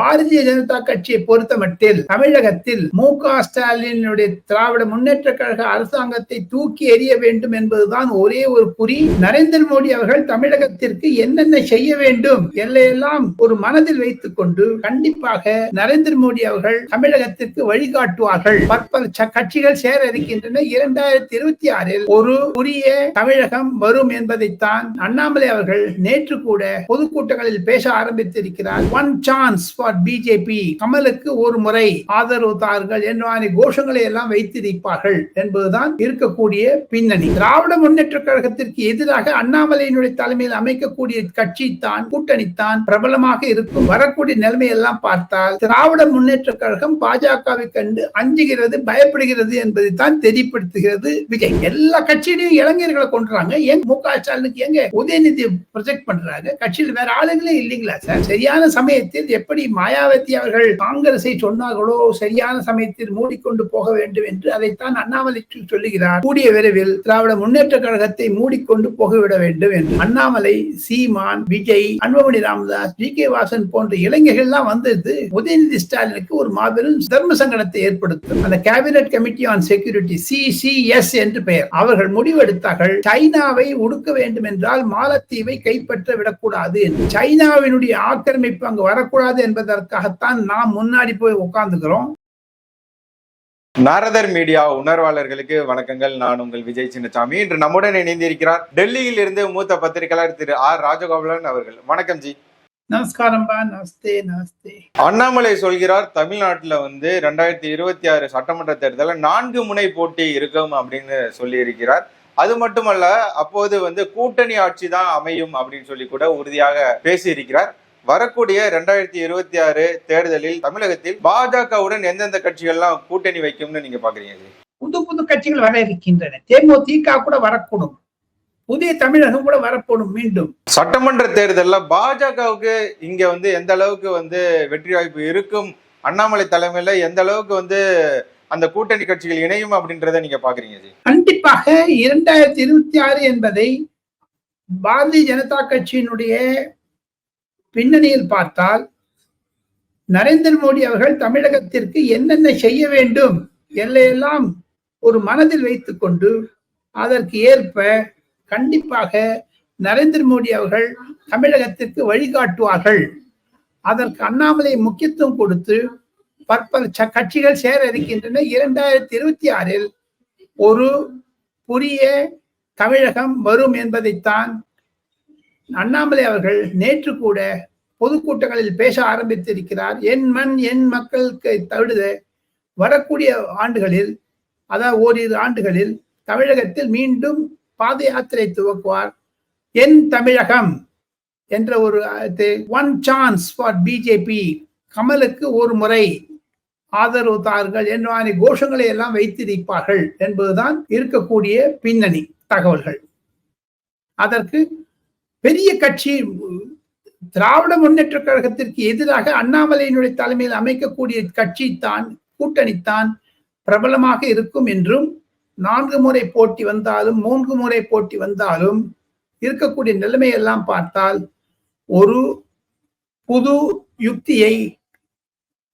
பாரதிய ஜனதா கட்சியை பொறுத்த மட்டில் தமிழகத்தில் மு க ஸ்டாலினுடைய திராவிட முன்னேற்ற கழக அரசாங்கத்தை தூக்கி எறிய வேண்டும் என்பதுதான் ஒரே ஒரு குறி. நரேந்திர மோடி அவர்கள் தமிழகத்திற்கு என்னென்ன செய்ய வேண்டும் எல்லையெல்லாம் ஒரு மனதில் வைத்துக் கொண்டு கண்டிப்பாக நரேந்திர மோடி அவர்கள் தமிழகத்திற்கு வழிகாட்டுவார்கள். பற்பல கட்சிகள் சேர இருக்கின்றன. இரண்டாயிரத்தி இருபத்தி ஆறில் ஒரு உரிய தமிழகம் வரும் என்பதைத்தான் அண்ணாமலை அவர்கள் நேற்று கூட பொதுக்கூட்டங்களில் பேச ஆரம்பித்திருக்கிறார். ஒன் சான்ஸ் ஃபார் பிஜேபி கமலுக்கு ஒரு முறை ஆதரவு தார்கள் என்ற கோஷங்களை எல்லாம் வைத்திருப்பார்கள் என்பதுதான் இருக்கக்கூடிய பின்னணி. திராவிட முன்னேற்ற கழகத்திற்கு எதிராக அண்ணாமலையினுடைய தலைமையில் அமைக்கக்கூடிய கட்சி தான் கூட்டணி தான் பிரபலமாக இருக்கும். வரக்கூடிய நிலைமை எல்லாம் பார்த்தால் திராவிட முன்னேற்ற கழகம் பாஜகவை கண்டு அஞ்சுகிறது பயப்படுகிறது என்பதை தான் தெரியப்படுத்துகிறது விஜய். எல்லா கட்சியிலையும் இளைஞர்களை கொண்டுறாங்க ஏன் மு க ஸ்டாலினுக்கு எங்க உதயநிதி ப்ரொஜெக்ட் பண்றாங்க? கட்சியில் வேற ஆளுங்களே இல்லைங்களா சார்? சரியான சமயத்தில் எப்படி மாயாவதி அவர்கள் காங்கிரஸை சொன்னார்களோ சரியான சமயத்தில் மூடிக்கொண்டு போக வேண்டும் என்று அதைத்தான் அண்ணாமலை சொல்லுகிறார். கூடிய விரைவில் திராவிட முன்னேற்ற கழகத்தை மூடிக்கொண்டு போகவிட வேண்டும் என்று. அண்ணாமலை சீமான் விஜய் அன்பமணி ராமதாஸ் ஜி கே வாசன் போன்ற இளைஞர்கள் எல்லாம் வந்தது உதயநிதி ஸ்டாலினுக்கு ஒரு மாபெரும் தர்ம சங்கடத்தை ஏற்படுத்தும். அந்த cabinet committee on security C C S என்று பெயர். அவர்கள் முடிவெடுத்தார்கள் சைனாவை ஒடுக்க வேண்டும் என்றால் மாலத்தீவை கைப்பற்ற விடக்கூடாது என்று. சைனாவினுடைய ஆக்கிரமிப்பு அங்கு வரக்கூடாது என்பதற்காகத்தான் நாம் முன்னாடி போய் உட்கார்ந்துக்கிறோம். நாரதர் மீடியா உணர்வாளர்களுக்கு வணக்கங்கள். நான் உங்கள் விஜய் சின்னசாமி. இன்று நம்முடன் இணைந்திருக்கிறார் டெல்லியில் இருந்து மூத்த பத்திரிகையாளர் திரு ஆர் ராஜகோபாலன் அவர்கள். வணக்கம் ஜி. நமஸ்காரம் நமஸ்தே நமஸ்தே. அண்ணாமலை சொல்கிறார் தமிழ்நாட்டுல வந்து ரெண்டாயிரத்தி இருபத்தி ஆறு சட்டமன்ற தேர்தலில் நான்கு முனை போட்டி இருக்கும் அப்படின்னு சொல்லி இருக்கிறார் அது மட்டுமல்ல அப்போது வந்து கூட்டணி ஆட்சி தான் அமையும் அப்படின்னு சொல்லி கூட உறுதியாக பேசி இருக்கிறார் வரக்கூடிய ரெண்டாயிரத்தி இருபத்தி ஆறு தேர்தலில் தமிழகத்தில் பாஜகவுடன் எந்தெந்த கட்சிகள்லாம் கூட்டணி வைக்கும்னு நீங்க பாக்குறீங்க புது புது கட்சிகள் வர இருக்கின்றன. தேமுதிக கூட வரக்கூடும். புதிய தமிழகம் கூட வரக்கூடும் மீண்டும். சட்டமன்ற தேர்தல்ல பாஜகவுக்கு இங்க வந்து எந்த அளவுக்கு வந்து வெற்றி வாய்ப்பு இருக்கும்? அண்ணாமலை தலைமையில எந்த அளவுக்கு வந்து அந்த கூட்டணி கட்சிகள் இணையும் அப்படின்றத நீங்க பாக்குறீங்க கண்டிப்பாக இரண்டாயிரத்தி இருபத்தி ஆறு என்பதை பாரதிய ஜனதா கட்சியினுடைய பின்னணியில் பார்த்தால் நரேந்திர மோடி அவர்கள் தமிழகத்திற்கு என்னென்ன செய்ய வேண்டும் எல்லையெல்லாம் ஒரு மனதில் வைத்துக்கொண்டு அதற்கு ஏற்ப கண்டிப்பாக நரேந்திர மோடி அவர்கள் தமிழகத்திற்கு வழிகாட்டுவார்கள். அதற்கு அண்ணாமலை முக்கியத்துவம் கொடுத்து பற்பல ச- கட்சிகள் சேர இருக்கின்றன. இரண்டாயிரத்தி இருபத்தி ஆறில் ஒரு புதிய தமிழகம் வரும் என்பதைத்தான் அண்ணாமலை அவர்கள் நேற்று கூட பொதுக்கூட்டங்களில் பேச ஆரம்பித்திருக்கிறார். என் மண் என் மக்களுக்கு தவிர வரக்கூடிய ஆண்டுகளில் அதாவது ஓரிரு ஆண்டுகளில் தமிழகத்தில் மீண்டும் பாத யாத்திரை துவக்குவார். என் தமிழகம் என்ற ஒரு ஒன் சான்ஸ் ஃபார் பிஜேபி கமலுக்கு ஒரு முறை ஆதரவு தார்கள் என்ற கோஷங்களை எல்லாம் வைத்திருப்பார்கள் என்பதுதான் இருக்கக்கூடிய பின்னணி தகவல்கள். அதற்கு பெரிய கட்சி திராவிட முன்னேற்ற கழகத்திற்கு எதிராக அண்ணாமலையினுடைய தலைமையில் அமைக்கக்கூடிய கட்சி தான் கூட்டணித்தான் பிரபலமாக இருக்கும் என்றும் நான்கு முறை போட்டி வந்தாலும் மூன்று முறை போட்டி வந்தாலும் இருக்கக்கூடிய நிலைமையெல்லாம் பார்த்தால் ஒரு புது யுக்தியை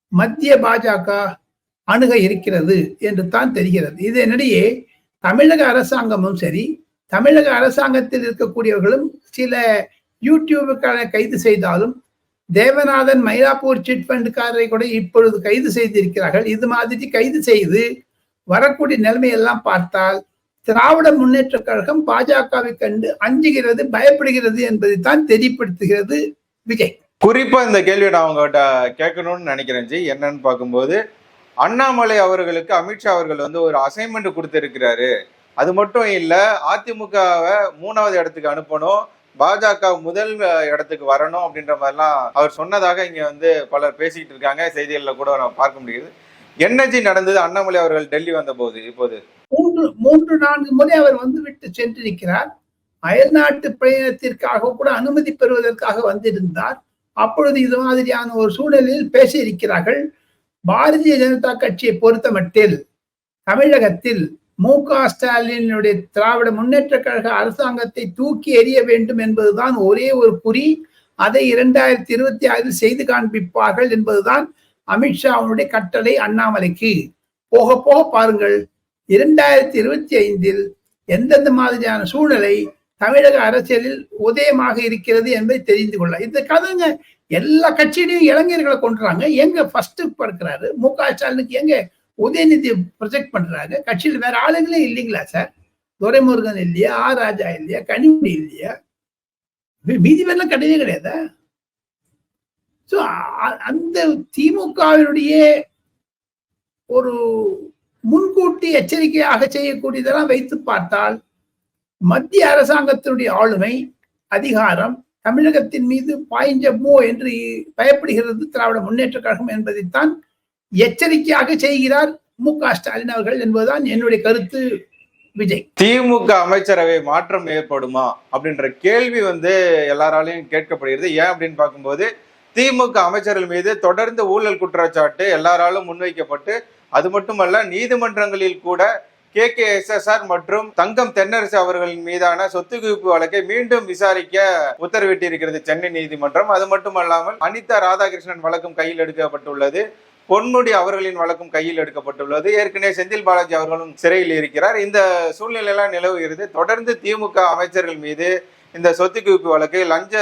மத்திய பாஜக அணுக இருக்கிறது என்று தான் தெரிகிறது. இதனிடையே தமிழக அரசாங்கமும் சரி தமிழக அரசாங்கத்தில் இருக்கக்கூடியவர்களும் சில யூடியூபுக்கான கைது செய்தாலும் தேவநாதன் மயிலாப்பூர் சிட் ஃபண்டுக்காரரை கூட இப்பொழுது கைது செய்திருக்கிறார்கள். இது மாதிரி கைது செய்து வரக்கூடிய நிலைமையெல்லாம் பார்த்தால் திராவிட முன்னேற்ற கழகம் பாஜகவை கண்டு அஞ்சுகிறது பயப்படுகிறது என்பதை தான் தெரியப்படுத்துகிறது விஜய். குறிப்பா இந்த கேள்வியை நான் அவங்ககிட்ட கேட்கணும்னு நினைக்கிறேன் ஜி. என்னன்னு பார்க்கும்போது அண்ணாமலை அவர்களுக்கு அமித்ஷா அவர்கள் வந்து ஒரு அசைன்மெண்ட் கொடுத்திருக்கிறாரு. அது மட்டும் இல்லை அதிமுகவை மூணாவது இடத்துக்கு அனுப்பணும் பாஜக முதல் இடத்துக்கு வரணும் அப்படின்ற மாதிரிலாம் அவர் சொன்னதாக இங்க வந்து பலர் பேசிக்கிட்டு இருக்காங்க. செய்திகளில் கூட நம்ம பார்க்க முடியுது. என்னஜி நடந்தது? அண்ணாமலை அவர்கள் டெல்லி வந்த போது இப்போது. மூன்று மூன்று நான்கு முறை அவர் வந்துவிட்டு சென்றிருக்கிறார். அயல்நாட்டு பயணத்திற்காக கூட அனுமதி பெறுவதற்காக வந்திருந்தார். அப்பொழுது இது மாதிரியான ஒரு சூழ்நிலையில் பேசியிருக்கிறார்கள். பாரதிய ஜனதா கட்சியை பொறுத்த மட்டில் தமிழகத்தில் மு க ஸ்டாலினுடைய திராவிட முன்னேற்ற கழக அரசாங்கத்தை தூக்கி எறிய வேண்டும் என்பதுதான் ஒரே ஒரு குறி. அதை இரண்டாயிரத்தி இருபத்தி ஆறில் செய்து காண்பிப்பார்கள் என்பதுதான் அமித்ஷாவுடைய கட்டளை அண்ணாமலைக்கு. போக போக பாருங்கள் இரண்டாயிரத்தி இருபத்தி ஐந்தில் எந்தெந்த மாதிரியான சூழ்நிலை தமிழக அரசியலில் உதயமாக இருக்கிறது என்பதை தெரிந்து கொள்ள இந்த கதைங்க எல்லா கட்சியிலையும் இளைஞர்களை கொண்டுறாங்க எங்க ஃபர்ஸ்ட் பார்க்கிறாரு மு க ஸ்டாலினுக்கு எங்க உதயநிதி ப்ரொஜெக்ட் பண்றாங்க. கட்சியில் வேற ஆளுங்களே இல்லைங்களா சார் துரைமுருகன் இல்லையா ஆ ராஜா இல்லையா கனிமொழி இல்லையா? மீதி பேர்லாம் கிடையவே கிடையாதா? ஸோ அந்த திமுகவினுடைய ஒரு முன்கூட்டி எச்சரிக்கையாக செய்யக்கூடியதெல்லாம் வைத்து பார்த்தால் மத்திய அரசாங்கத்தினுடைய ஆளுமை அதிகாரம் தமிழகத்தின் மீது பாய்ஞ்சமோ என்று பயப்படுகிறது திராவிட முன்னேற்ற கழகம் என்பதைத்தான் எச்சரிக்கையாக செய்கிறார் மு க ஸ்டாலின் அவர்கள் என்பதுதான் என்னுடைய கருத்து விஜய். திமுக அமைச்சரவை மாற்றம் ஏற்படுமா அப்படின்ற கேள்வி வந்து எல்லாராலையும் கேட்கப்படுகிறது. ஏன் அப்படின்னு பார்க்கும்போது திமுக அமைச்சர்கள் மீது தொடர்ந்து ஊழல் குற்றச்சாட்டு எல்லாராலும் முன்வைக்கப்பட்டு அது மட்டுமல்ல நீதிமன்றங்களில் கூட கே. கே. மற்றும் தங்கம் தென்னரசு அவர்களின் மீதான சொத்து குவிப்பு வழக்கை மீண்டும் விசாரிக்க உத்தரவிட்டிருக்கிறது சென்னை நீதிமன்றம். அது மட்டுமல்லாமல் அனிதா ராதாகிருஷ்ணன் வழக்கும் கையில் எடுக்கப்பட்டுள்ளது. பொன்முடி அவர்களின் வழக்கும் கையில் எடுக்கப்பட்டுள்ளது. ஏற்கனவே செந்தில் பாலாஜி அவர்களும் சிறையில் இருக்கிறார். இந்த சூழ்நிலை எல்லாம் நிலவுகிறது. தொடர்ந்து திமுக அமைச்சர்கள் மீது இந்த சொத்து குவிப்பு வழக்கு லஞ்ச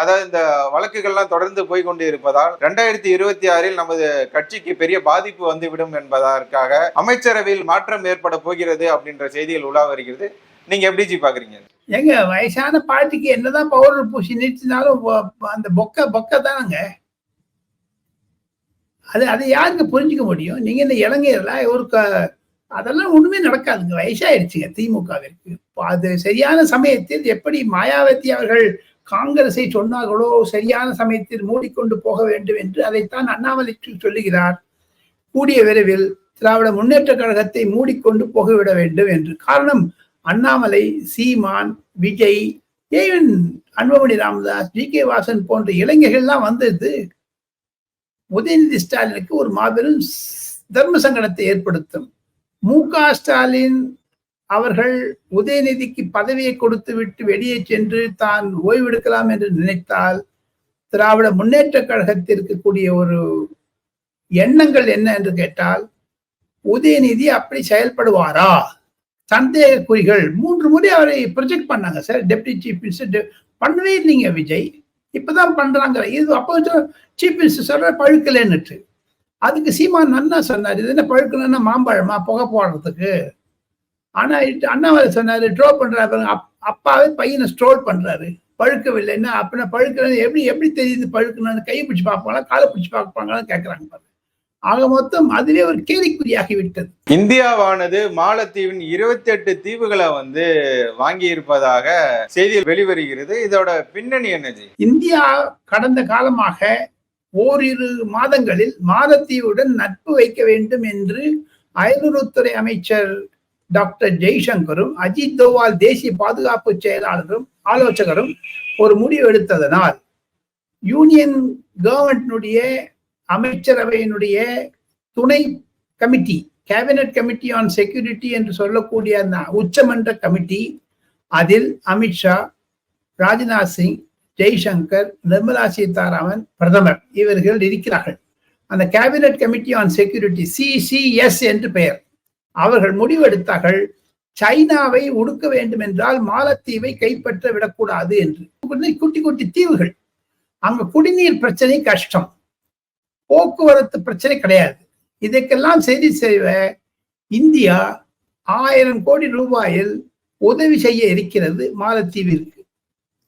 அதாவது இந்த வழக்குகள்லாம் தொடர்ந்து போய் கொண்டு இருப்பதால் ரெண்டாயிரத்தி இருபத்தி ஆறில் நமது கட்சிக்கு பெரிய பாதிப்பு வந்துவிடும் என்பதற்காக அமைச்சரவையில் மாற்றம் ஏற்பட போகிறது அப்படின்ற செய்திகள் உலா வருகிறது. நீங்க எப்படி ஜி பாக்குறீங்க? எங்க வயசான பாட்டிக்கு என்னதான் பவுடர் பூசி நிறுத்தினாலும் அந்த பொக்க பொக்க தானங்க அது அதை யாருக்கு புரிஞ்சுக்க முடியும்? நீங்க இந்த இளைஞர்ல ஒரு க- அதெல்லாம் ஒண்ணுமே நடக்காதுங்க. வயசாயிடுச்சுங்க திமுகவிற்கு. அது சரியான சமயத்தில் எப்படி மாயாவதி அவர்கள் காங்கிரஸை சொன்னார்களோ சரியான சமயத்தில் மூடிக்கொண்டு போக வேண்டும் என்று அதைத்தான் அண்ணாமலை சொல்லுகிறார். கூடிய விரைவில் திராவிட முன்னேற்ற கழகத்தை மூடிக்கொண்டு போகவிட வேண்டும் என்று. காரணம் அண்ணாமலை சீமான் விஜய் ஏன் அன்பமணி ராமதாஸ் ஜி கே வாசன் போன்ற இளைஞர்கள்லாம் வந்தது உதயநிதி ஸ்டாலினுக்கு ஒரு மாபெரும் ஸ்- தர்ம சங்கடத்தை ஏற்படுத்தும். மு க ஸ்டாலின் அவர்கள் உதயநிதிக்கு பதவியை கொடுத்து விட்டு வெளியே சென்று தான் ஓய்வெடுக்கலாம் என்று நினைத்தால் திராவிட முன்னேற்ற கழகத்திற்கு கூடிய ஒரு எண்ணங்கள் என்ன என்று கேட்டால் உதயநிதி அப்படி செயல்படுவாரா? சந்தேக குறிகள். மூன்று முறை அவரை ப்ரொஜெக்ட் பண்ணாங்க. சார் டெப்டி சீஃப் மினிஸ்டர் பண்ணவே இல்லைங்க விஜய். இப்பதான் பண்றாங்க. இது அப்போ சீஃப் மினிஸ்டர் சொல்ற பழுக்கலைன்னுட்டு. அதுக்கு சீமான் நன்னா சொன்னார் இது என்ன பழுக்கலன்னா மாம்பழமா புகை போடுறதுக்கு. ஆனா இட்டு அண்ணாமலை சொன்னாரு ட்ரோ பண்றாரு பாருங்க, அப்பாவே பையனை ஸ்ட்ரோல் பண்றாரு. பழுக்கவில்லைன்னா அப்படின்னா பழுக்கலன்னு எப்படி எப்படி தெரியுது பழுக்கணும்னு? கை பிடிச்சி பார்ப்பாங்களா காலை பிடிச்சி பார்ப்பாங்களான்னு கேட்கறாங்க பாருங்க ஆக மொத்தம் அதுவே ஒரு கேலிக்குறியாகி விட்டது. இந்தியாவானது மாலத்தீவின் இருபத்தி எட்டு தீவுகளை வந்து வாங்கி இருப்பதாக செய்தியில் வெளிவருகிறது. இதோட பின்னணி என்ன ஜி இந்தியா கடந்த காலமாக ஓரிரு மாதங்களில் மாலத்தீவுடன் நட்பு வைக்க வேண்டும் என்று அயலுறவுத்துறை அமைச்சர் டாக்டர் ஜெய்சங்கரும் அஜித் தோவால் தேசிய பாதுகாப்பு செயலாளரும் ஆலோசகரும் ஒரு முடிவு எடுத்ததனால் யூனியன் கவர்மெண்டினுடைய அமைச்சரவையினுடைய துணை committee cabinet committee on security என்று சொல்லக்கூடிய அந்த உச்சமன்ற கமிட்டி அதில் அமித்ஷா ராஜ்நாத் சிங் ஜெய்சங்கர் நிர்மலா சீதாராமன் பிரதமர் இவர்கள் இருக்கிறார்கள். அந்த cabinet committee on security CCS என்று பெயர். அவர்கள் முடிவெடுத்தார்கள் சைனாவை ஒடுக்க வேண்டும் என்றால் மாலத்தீவை கைப்பற்ற விடக்கூடாது என்று. குட்டி குட்டி தீவுகள். அங்க குடிநீர் பிரச்சனை கஷ்டம். போக்குவரத்து பிரச்சனை கிடையாது. இதற்கெல்லாம் செய்தி செய்வ இந்தியா ஆயிரம் கோடி ரூபாயில் உதவி செய்ய இருக்கிறது மாலத்தீவிற்கு.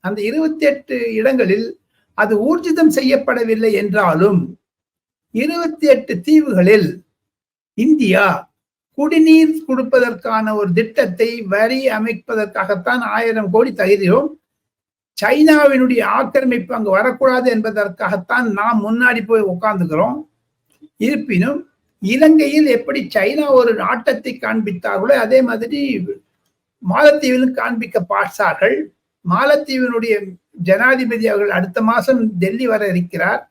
அந்த இருபத்தி எட்டு இடங்களில் அது ஊர்ஜிதம் செய்யப்படவில்லை என்றாலும் இருபத்தி எட்டு தீவுகளில் இந்தியா குடிநீர் கொடுப்பதற்கான ஒரு திட்டத்தை வரி அமைப்பதற்காகத்தான் ஆயிரம் கோடி தகுதியும் சைனாவினுடைய ஆக்கிரமிப்பு அங்கு வரக்கூடாது என்பதற்காகத்தான் நாம் முன்னாடி போய் உட்கார்ந்துக்கிறோம். இருப்பினும் இலங்கையில் எப்படி சைனா ஒரு ஆட்டத்தை காண்பித்தார்களோ அதே மாதிரி மாலத்தீவிலும் காண்பிக்க பார்த்தார்கள் மாலத்தீவினுடைய ஜனாதிபதி அவர்கள் அடுத்த மாதம் டெல்லி வர இருக்கிறார்.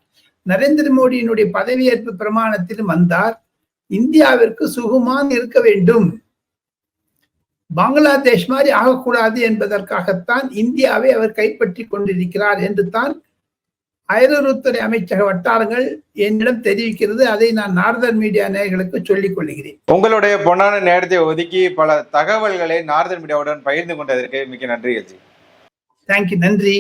நரேந்திர மோடியினுடைய பதவியேற்பு பிரமாணத்திலும் வந்தார். இந்தியாவிற்கு சுகுமான் இருக்க வேண்டும். பங்களாதேஷ் மாதிரி ஆகக்கூடாது என்பதற்காகத்தான் இந்தியாவை அவர் கைப்பற்றி கொண்டிருக்கிறார் என்று தான் அயலுறவுத்துறை அமைச்சக வட்டாரங்கள் என்னிடம் தெரிவிக்கிறது. அதை நான் நார்தன் மீடியா நேயர்களுக்கு சொல்லிக் கொள்கிறேன். உங்களுடைய பொன்னான நேரத்தை ஒதுக்கி பல தகவல்களை நார்தன் மீடியாவுடன் பகிர்ந்து கொண்டதற்கு மிக்க நன்றி தேங்க்யூ நன்றி.